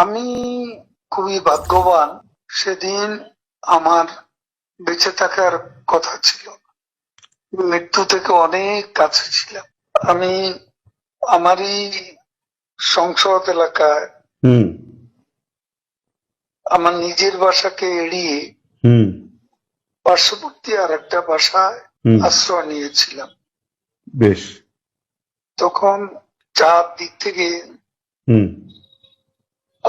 আমি খুবই ভাগ্যবান সেদিন আমার বেঁচে থাকার কথা ছিল। মৃত্যু থেকে অনেক কাছে ছিলাম। আমি আমারই সংসদ এলাকায় আমার নিজের বাসাকে এড়িয়ে হুম। পার্শ্ববর্তী আর একটা বাসায় আশ্রয় নিয়েছিলাম। বেশ। তখন চার দিক থেকে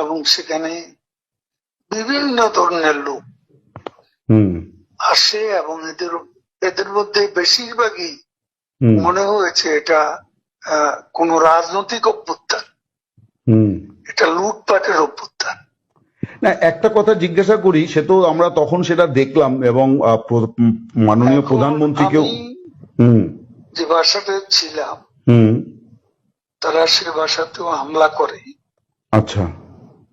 এবং সেখানে বিভিন্ন ধরনের লোক আসে এবং এদের এদের মধ্যে বেশিরভাগই মনে হয়েছে এটা কোনো রাজনৈতিক অভ্যুত্থান। এটা লুটপাটের অভ্যুত্থান। না একটা কথা জিজ্ঞাসা করি সে তো আমরা তখন সেটা দেখলাম এবং মাননীয় প্রধানমন্ত্রীকেও যে বাসাতে ছিলাম হুম। তারা সে বাসাতেও হামলা করে। আচ্ছা।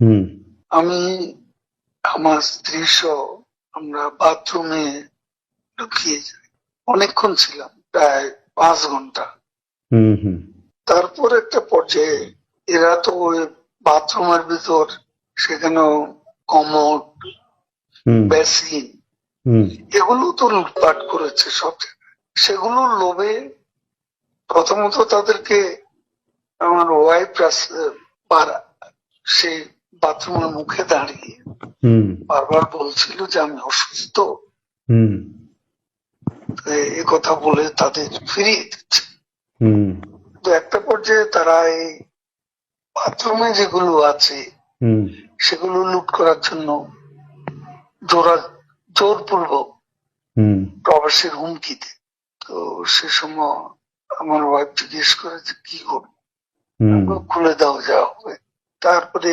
হুম। আমি আমার স্ত্রী সহ আমরা বাথরুমে ঢুকিয়ে যাই। অনেকক্ষণ ছিলাম প্রায় পাঁচ ঘণ্টা। হুম হুম। তারপর একটা পর্যায়ে এরা তো ওই বাথরুমের ভিতর সেখানেও কমোড হুম। বেসিন হুম। এগুলো তো লুটপাট করেছে সব সেগুলোর লোভে প্রথমত তাদেরকে আমার ওয়াইফ সেই বাথরুমের মুখে দাঁড়িয়ে বারবার বলছিল যে আমি অসুস্থ। এ কথা বলে তাদের ফিরিয়ে দিচ্ছে। তো একটা পর্যায়ে তারা এই বাথরুমে যেগুলো আছে সেগুলো লুট করার জন্য জোরা জোরপূর্বক হুম। প্রবাসের হুমকি দেয়। তো সে সময় আমার ওয়াইফ জিজ্ঞেস করে যে কি করব? খুলে দাও যা হবে তারপরে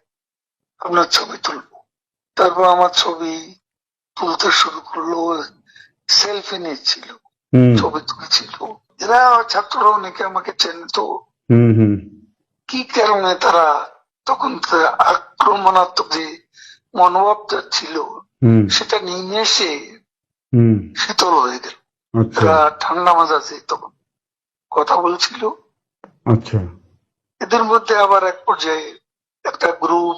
আপনার ছবি তুলবো। তারপর আমার ছবি তুলতে শুরু করল সেলফি নিচ্ছিল ছবি তুলছিল। এরা ছাত্ররা অনেকে আমাকে চেনে তো হুম হুম। কি কারণে তারা তখন আক্রমণাত্মক যে মনোভাবটা ছিল সেটা নিয়ে এসে শীতল হয়ে গেল। আচ্ছা। এরা ঠান্ডা মাজাজে তখন কথা বলছিল। আচ্ছা। এদের মধ্যে আবার এক পর্যায়ে একটা গ্রুপ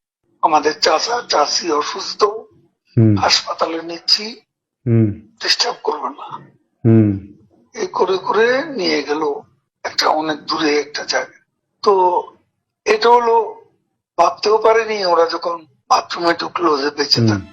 আমাদের চাচা চাষি অসুস্থ হাসপাতালে নিচ্ছি ডিস্টার্ব করবে না। হুম। এই করে করে নিয়ে গেল একটা অনেক দূরে একটা জায়গা তো এটা হলো ভাবতেও পারেনি ওরা যখন বাথরুমে ঢুকলো যে বেঁচে থাকবে।